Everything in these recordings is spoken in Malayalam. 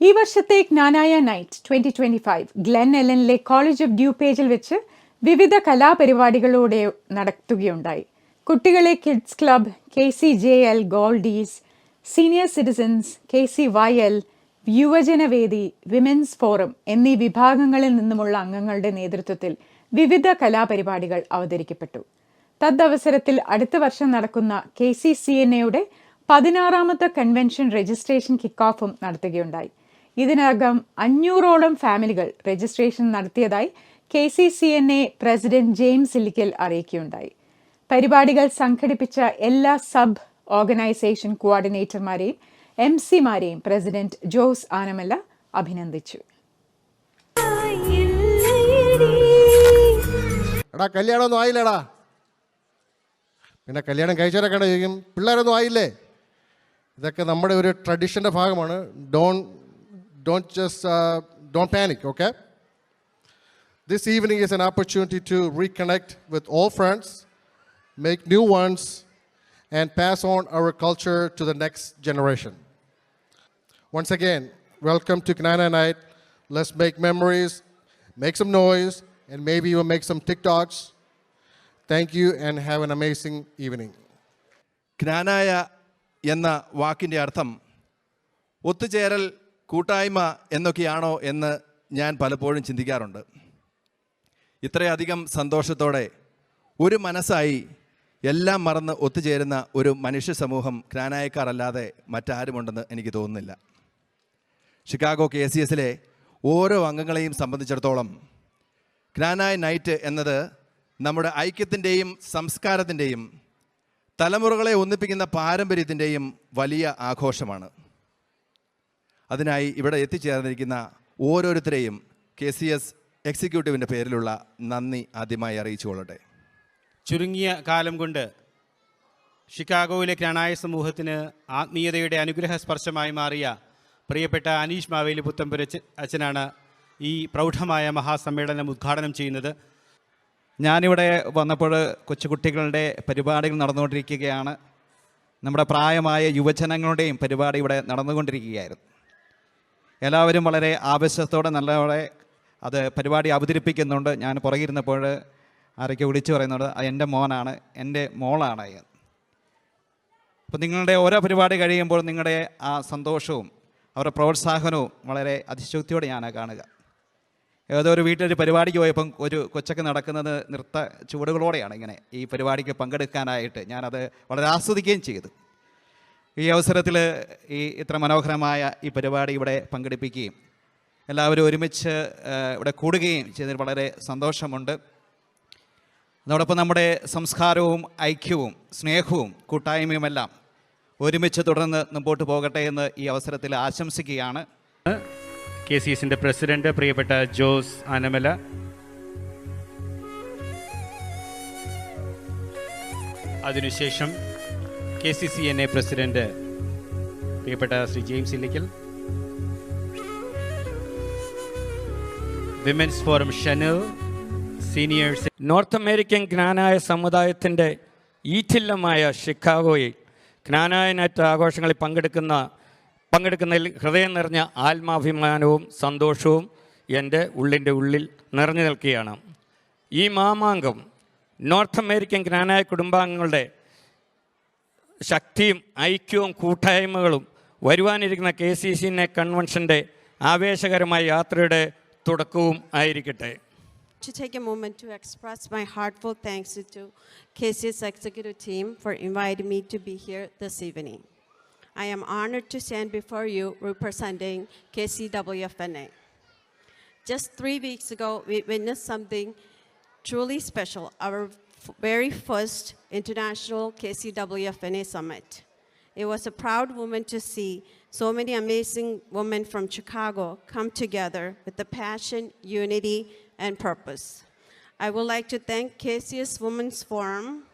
ഈ വർഷത്തെ Knanaya night twenty twenty five Glen എലനിലെ college of due പേജിൽ വെച്ച് വിവിധ കലാപരിപാടികളോടെ നടത്തുകയുണ്ടായി. കുട്ടികളെ kids club K C J L Goldies senior citizens K C Y L യുവജനവേദി women's forum എന്നീ വിഭാഗങ്ങളിൽ നിന്നുമുള്ള അംഗങ്ങളുടെ നേതൃത്വത്തിൽ വിവിധ കലാപരിപാടികൾ അവതരിക്കപ്പെട്ടു. തദ്വസരത്തിൽ അടുത്ത വർഷം നടക്കുന്ന കെ സി സി എൻ എയുടെ പതിനാറാമത്തെ കൺവെൻഷൻ രജിസ്ട്രേഷൻ കിക്ക് ഓഫും നടത്തുകയുണ്ടായി. ഇതിനകം അഞ്ഞൂറോളം ഫാമിലികൾ രജിസ്ട്രേഷൻ നടത്തിയതായി K C C N A president James Illickal അറിയിക്കുകയുണ്ടായി. പരിപാടികൾ സംഘടിപ്പിച്ച എല്ലാ സബ് ഓർഗനൈസേഷൻ കോർഡിനേറ്റർമാരെയും എം സിമാരെയും പ്രസിഡന്റ് ജോസ് ആനമല്ല അഭിനന്ദിച്ചു. എടാ കല്യാണമൊന്നും ആയില്ലടാ. പിന്നെ കല്യാണം കഴിച്ചവരൊക്കെ ചോദിക്കും പിള്ളേരൊന്നും ആയില്ലേ? ഇതൊക്കെ നമ്മുടെ ഒരു ട്രഡീഷന്റെ ഭാഗമാണ്. Don Don't just don't panic okay this evening is an opportunity to reconnect with all friends make new ones and pass on our culture to the next generation Once again, welcome to Knana Night. Let's make memories, make some noise, and maybe even make some TikToks. Thank you and have an amazing evening. ജ്ഞാനായ എന്ന വാക്കിൻ്റെ അർത്ഥം ഒത്തുചേരൽ കൂട്ടായ്മ എന്നൊക്കെയാണോ എന്ന് ഞാൻ പലപ്പോഴും ചിന്തിക്കാറുണ്ട്. ഇത്രയധികം സന്തോഷത്തോടെ ഒരു മനസ്സായി എല്ലാം മറന്ന് ഒത്തുചേരുന്ന ഒരു മനുഷ്യ സമൂഹം ക്നാനായക്കാരല്ലാതെ മറ്റാരുമുണ്ടെന്ന് എനിക്ക് തോന്നുന്നില്ല. ഷിക്കാഗോ കെ സി എസിലെ ഓരോ അംഗങ്ങളെയും സംബന്ധിച്ചിടത്തോളം ക്നാനായ നൈറ്റ് എന്നത് നമ്മുടെ ഐക്യത്തിന്റെയും സംസ്കാരത്തിന്റെയും തലമുറകളെ ഒന്നിപ്പിക്കുന്ന പാരമ്പര്യത്തിന്റെയും വലിയ ആഘോഷമാണ്. അതിനായി ഇവിടെ എത്തിച്ചേർന്നിരിക്കുന്ന ഓരോരുത്തരെയും കെ സി എസ് എക്സിക്യൂട്ടീവിന്റെ പേരിലുള്ള നന്ദി ആദ്യമായി അറിയിച്ചു കൊള്ളട്ടെ ചുരുങ്ങിയ കാലം കൊണ്ട് ഷിക്കാഗോയിലെ ക്രണായ സമൂഹത്തിന് ആത്മീയതയുടെ അനുഗ്രഹ സ്പർശമായി മാറിയ പ്രിയപ്പെട്ട അനീഷ് മാവേലി പുത്തമ്പുര അച്ഛനാണ് ഈ പ്രൗഢമായ മഹാസമ്മേളനം ഉദ്ഘാടനം ചെയ്യുന്നത്. ഞാനിവിടെ വന്നപ്പോൾ കൊച്ചുകുട്ടികളുടെ പരിപാടികൾ നടന്നുകൊണ്ടിരിക്കുകയാണ്. നമ്മുടെ പ്രായമായ യുവജനങ്ങളുടെയും പരിപാടി ഇവിടെ നടന്നുകൊണ്ടിരിക്കുകയായിരുന്നു. എല്ലാവരും വളരെ ആവശ്യത്തോടെ നല്ലതോടെ അത് പരിപാടി അവതരിപ്പിക്കുന്നുണ്ട്. ഞാൻ പുറകിരുന്നപ്പോൾ ആരൊക്കെ വിളിച്ചു പറയുന്നുണ്ട് അത് എന്റെ മോനാണ് എന്റെ മോളാണ്. അപ്പോൾ നിങ്ങളുടെ ഓരോ പരിപാടി കഴിയുമ്പോൾ നിങ്ങളുടെ ആ സന്തോഷവും അവരുടെ പ്രോത്സാഹനവും വളരെ അതിശക്തിയോടെ ഞാൻ കാണുക. ഏതോ ഒരു വീട്ടിലൊരു പരിപാടിക്ക് പോയപ്പം ഒരു കൊച്ചൊക്കെ നടക്കുന്നത് നൃത്ത ചുവടുകളോടെയാണ് ഇങ്ങനെ ഈ പരിപാടിക്ക് പങ്കെടുക്കാനായിട്ട് ഞാനത് വളരെ ആസ്വദിക്കുകയും ചെയ്തു. ഈ അവസരത്തിൽ ഈ ഇത്ര മനോഹരമായ ഈ പരിപാടി ഇവിടെ പങ്കെടുപ്പിക്കുകയും എല്ലാവരും ഒരുമിച്ച് ഇവിടെ കൂടുകയും ചെയ്തതിൽ വളരെ സന്തോഷമുണ്ട്. അതോടൊപ്പം നമ്മുടെ സംസ്കാരവും ഐക്യവും സ്നേഹവും കൂട്ടായ്മയുമെല്ലാം ഒരുമിച്ച് തുടർന്ന് മുമ്പോട്ട് പോകട്ടെ എന്ന് ഈ അവസരത്തിൽ ആശംസിക്കുകയാണ്. കെ സി എസിന്റെ പ്രസിഡന്റ് പ്രിയപ്പെട്ട ജോസ് അനമല അതിനുശേഷം K C C N A president പ്രിയപ്പെട്ട Shri James Illikkal. Women's forum ഷനൽ സീനിയേഴ്സ് നോർത്ത് അമേരിക്കൻ ജ്ഞാനായ സമുദായത്തിന്റെ ഈറ്റില്ലമായ ഷിക്കാഗോയിൽ ജ്ഞാനായ നൈറ്റ് ആഘോഷങ്ങളിൽ പങ്കെടുക്കുന്ന പങ്കെടുക്കുന്നതിൽ ഹൃദയം നിറഞ്ഞ ആത്മാഭിമാനവും സന്തോഷവും എന്റെ ഉള്ളിന്റെ ഉള്ളിൽ നിറഞ്ഞു നിൽക്കുകയാണ്. ഈ മാമാങ്കം നോർത്ത് അമേരിക്കൻ ജ്ഞാനായ കുടുംബാംഗങ്ങളുടെ ശക്തിയും ഐക്യവും കൂട്ടായ്മകളും വരുവാനിരിക്കുന്ന K C C N A കൺവെൻഷൻ്റെ ആവേശകരമായ യാത്രയുടെ തുടക്കവും ആയിരിക്കട്ടെ to take a moment to express my heartfelt thanks to KC's executive team for inviting me to be here this evening. I am honored to stand before you representing KCWFNA. Just three weeks ago, we witnessed something truly special, our f- very first international KCWFNA summit. It was a proud moment to see so many amazing women from Chicago come together with the passion, unity, and purpose. I would like to thank KCS Women's Forum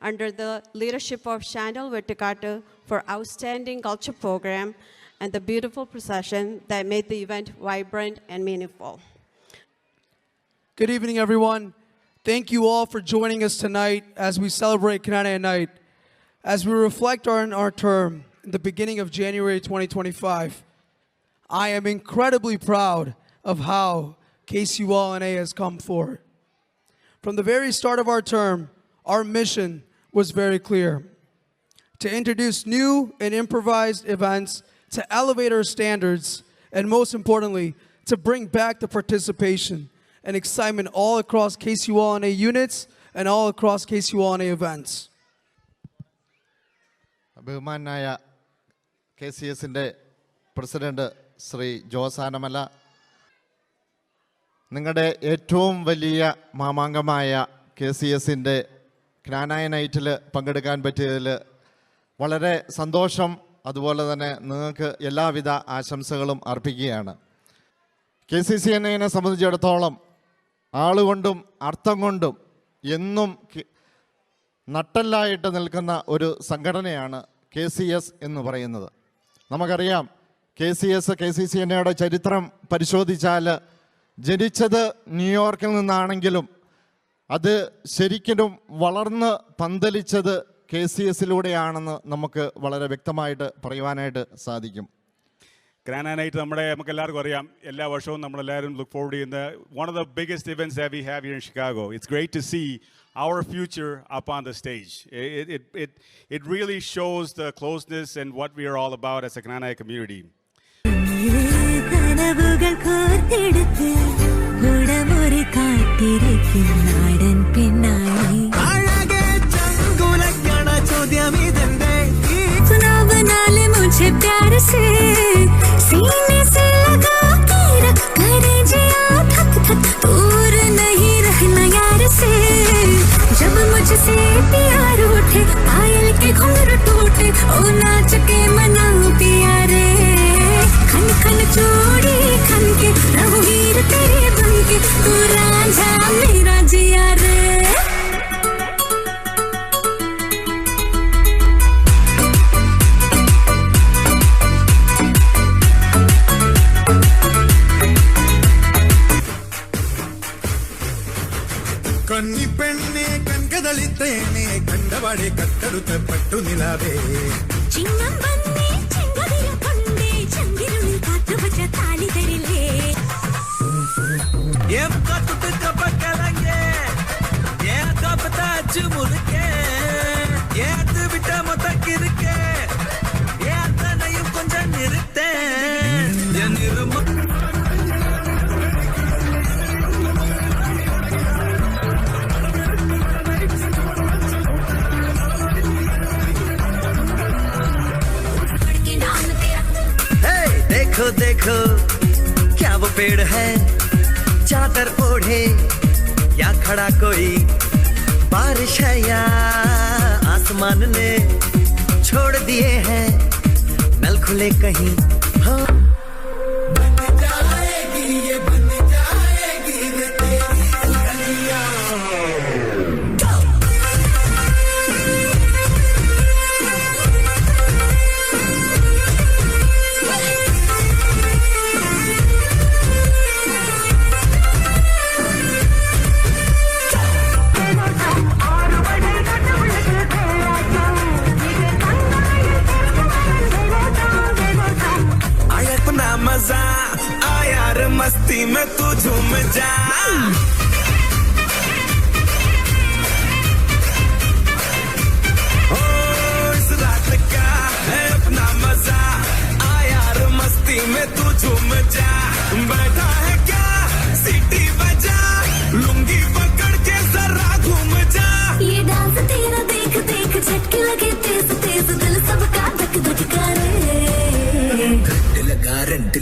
under the leadership of Chandel Verticata for outstanding culture program and the beautiful procession that made the event vibrant and meaningful. Good evening, everyone. Thank you all for joining us tonight as we celebrate Canada Night. As we reflect on our term the beginning of January 2025, I am incredibly proud of how KCULNA has come forward. From the very start of our term, our mission was very clear to introduce new and improvised events, to elevate our standards, and most importantly, to bring back the participation and excitement all across KCURNA units and all across KCURNA events. ബഹുമാനായ കെ സി എസിന്റെ പ്രസിഡന്റ് ശ്രീ ജോസാനമല നിങ്ങളുടെ ഏറ്റവും വലിയ മാമാങ്കമായ കെ സി എസിന്റെ ജ്ഞാനായ നൈറ്റിൽ പങ്കെടുക്കാൻ പറ്റിയതിൽ വളരെ സന്തോഷം അതുപോലെ തന്നെ നിങ്ങൾക്ക് എല്ലാവിധ ആശംസകളും അർപ്പിക്കുകയാണ് കെ സി സി എന്നെ സംബന്ധിച്ചിടത്തോളം ആളുകൊണ്ടും അർത്ഥം കൊണ്ടും എന്നും നട്ടല്ലായിട്ട് നിൽക്കുന്ന ഒരു സംഘടനയാണ് കെ സി എസ് എന്ന് പറയുന്നത്. നമുക്കറിയാം K C S K C C എന്നയുടെ ചരിത്രം പരിശോധിച്ചാൽ ജനിച്ചത് ന്യൂയോർക്കിൽ നിന്നാണെങ്കിലും അത് ശരിക്കും വളർന്ന് പന്തലിച്ചത് കെ സി എസിലൂടെയാണെന്ന് നമുക്ക് വളരെ വ്യക്തമായിട്ട് പറയുവാനായിട്ട് സാധിക്കും. ഗ്രാനാനായിട്ട് നമ്മുടെ നമുക്ക് എല്ലാവർക്കും അറിയാം എല്ലാ വർഷവും നമ്മളെല്ലാവരും ലുക്ക് ഫോർവേഡ് ചെയ്യുന്ന one of the biggest events that we have here in Chicago it's great to see our future up on the stage. It, it, it, it really shows the closeness and what we are all about as a Kananaya community. കനവുകൾ കോർത്തെടുത്ത് ഉടമുറി കാത്തിരിക്കും നാടൻ പെണ്ണായി सुना बना ले मुझे प्यार से दूर नहीं रहना यार से। जब मुझसे प्यार उठे पायल கன்னி பெண்ணே கண்கதளித்தேனே கண்டவாடே கத்தடுத்த பட்டு நிலாவே. சின்னம் வந்தே செங்கதிர கொண்டே சந்திரனை காத்து வச்ச தாலி தரிலே ஏம் காத்துட்டு கப்ப கலங்க ஏன் காப்பத்தாச்சு முழுக்க. ஏத்து விட்ட மொத்தக்கு இருக்க पेड़ है, चादर ओढ़े, या खड़ा कोई बारिश है या आसमान ने छोड़ दिए हैं, नल खुले कहीं हाँ।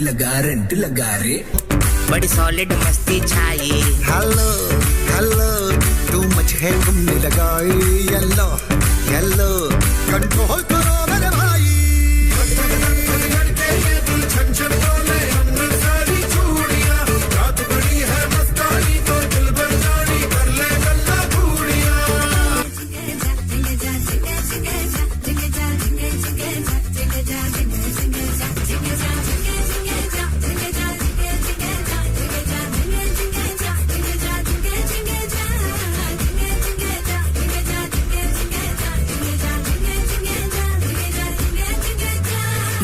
लगा रंट लगा रंट लगा रे बड़ी सॉलिड मस्ती छाई हेलो हेलो तू मच है घूमने लगाई येलो येलो कंट्रोल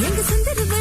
எங்க சுந்தரவ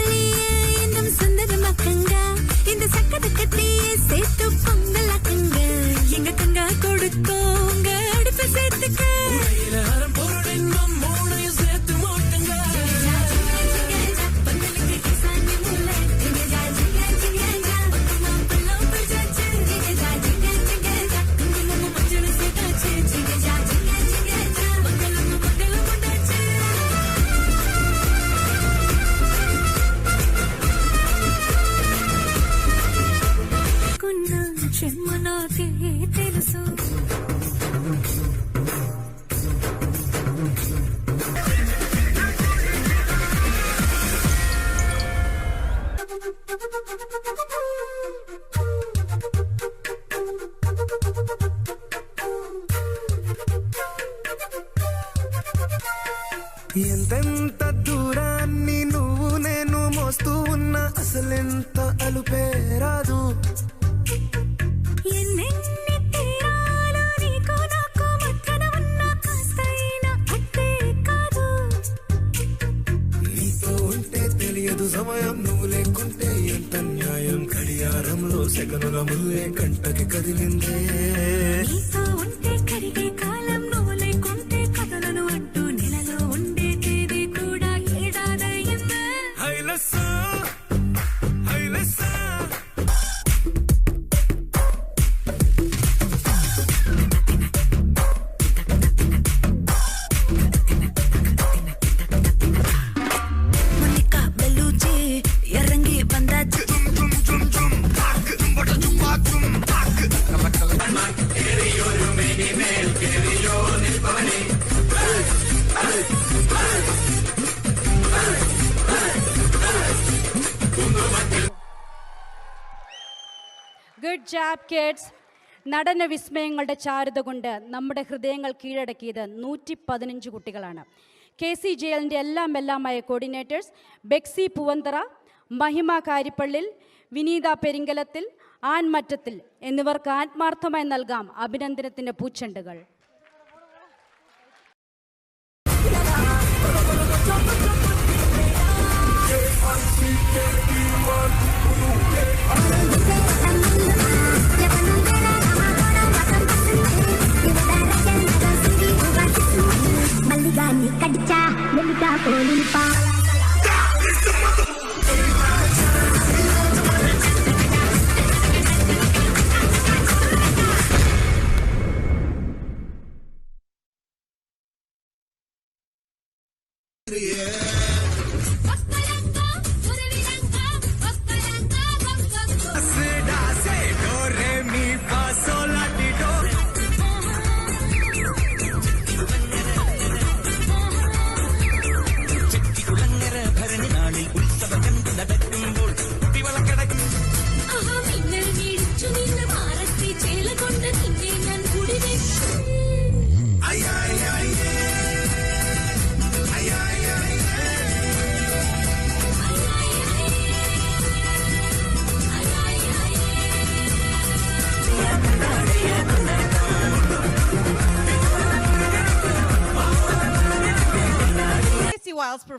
ఎంతెంత దూరాన్ని నువ్వు నేను మోస్తూ ఉన్న అసలెంత అలుపే రాదు. సమయం నువ్వు లేకుంటే ఎంత న్యాయం గడియారంలో సెకనుల ముల్లే కంటకి కదిలిందే. ജാബ് കേഡ്സ് നടന വിസ്മയങ്ങളുടെ ചാരുത കൊണ്ട് നമ്മുടെ ഹൃദയങ്ങൾ കീഴടക്കിയത് നൂറ്റി പതിനഞ്ച് കുട്ടികളാണ്. കെ സി ജെ എല്ലിന്റെ എല്ലാം എല്ലാമായ കോർഡിനേറ്റേഴ്സ് ബെക്സി പൂവന്തറ മഹിമ കാരിപ്പള്ളിൽ വിനീത പെരിങ്കലത്തിൽ ആൻമറ്റത്തിൽ എന്നിവർക്ക് ആത്മാർത്ഥമായി നൽകാം അഭിനന്ദനത്തിന്റെ പൂച്ചെണ്ടുകൾ. I'm polimpa.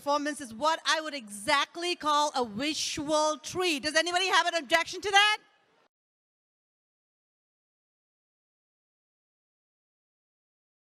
Performance is what I would exactly call a visual treat. Does anybody have an objection to that?